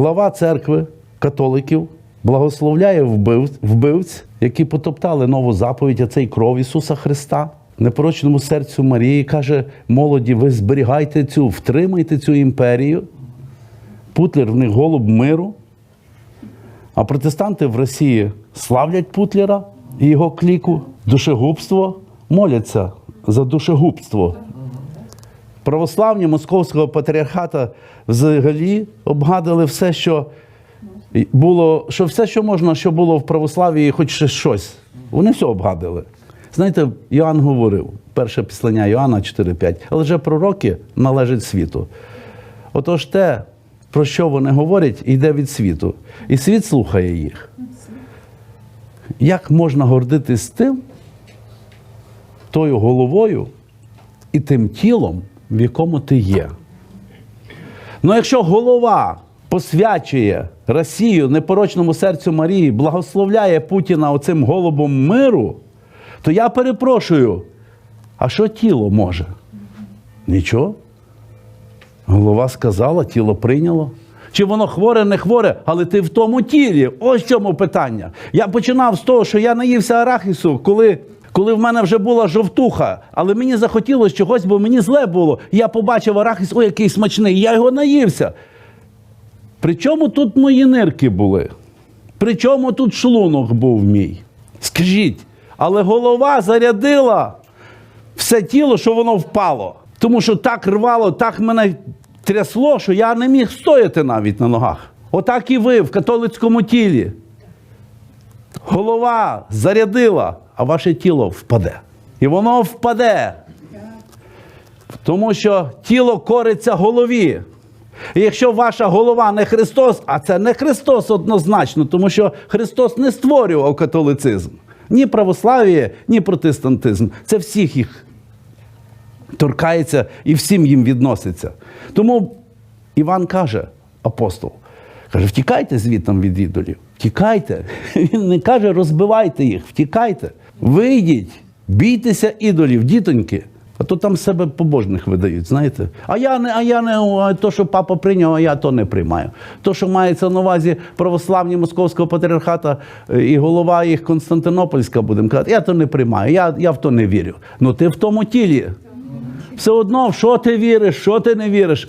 Глава церкви католиків благословляє вбивць, які потоптали нову заповідь, а це й кров Ісуса Христа. Непорочному серцю Марії каже: молоді, ви зберігайте цю, втримайте цю імперію. Путлер в них голуб миру. А протестанти в Росії славлять Путлера і його кліку, душегубство, моляться за душегубство. Православні Московського патріархата взагалі обгадили все, що було, що все, що можна, що було в православії, хоч ще щось. Вони все обгадили. Знаєте, Йоанн говорив, перше післання Йоанна 4.5, але вже пророки належать світу. Отож те, про що вони говорять, йде від світу. І світ слухає їх. Як можна гордитись тим, тою головою і тим тілом, в якому ти є? Ну, якщо голова посвячує Росію непорочному серцю Марії, благословляє Путіна оцим голубом миру, то я перепрошую, а що тіло може? Нічого. Голова сказала, тіло прийняло. Чи воно хворе, не хворе, але ти в тому тілі. Ось в чому питання. Я починав з того, що я наївся арахісу, коли, коли в мене вже була жовтуха, але мені захотілося чогось, бо мені зле було. Я побачив арахіс, ой, який смачний, я його наївся. При чому тут мої нирки були? При чому тут шлунок був мій? Скажіть, але голова зарядила все тіло, що воно впало. Тому що так рвало, так мене трясло, що я не міг стояти навіть на ногах. Отак і ви в католицькому тілі. Голова зарядила, а ваше тіло впаде. І воно впаде. Тому що тіло кориться голові. І якщо ваша голова не Христос, а це не Христос однозначно, тому що Христос не створював католицизм. Ні православ'я, ні протестантизм. Це всіх їх торкається і всім їм відноситься. Тому Іван каже, апостол, каже, втікайте звідтам від ідолів, втікайте. Він не каже, розбивайте їх, втікайте. Вийдіть, бійтеся ідолів, дітоньки. А то там себе побожних видають, знаєте. А я не, а я не, а то, що папа прийняв, а я то не приймаю. То, що мається на увазі православні московського патріархата е, і голова їх Константинопольська, будемо казати, я то не приймаю, я, я в то не вірю. Ну ти в тому тілі. Все одно, в що ти віриш, що ти не віриш.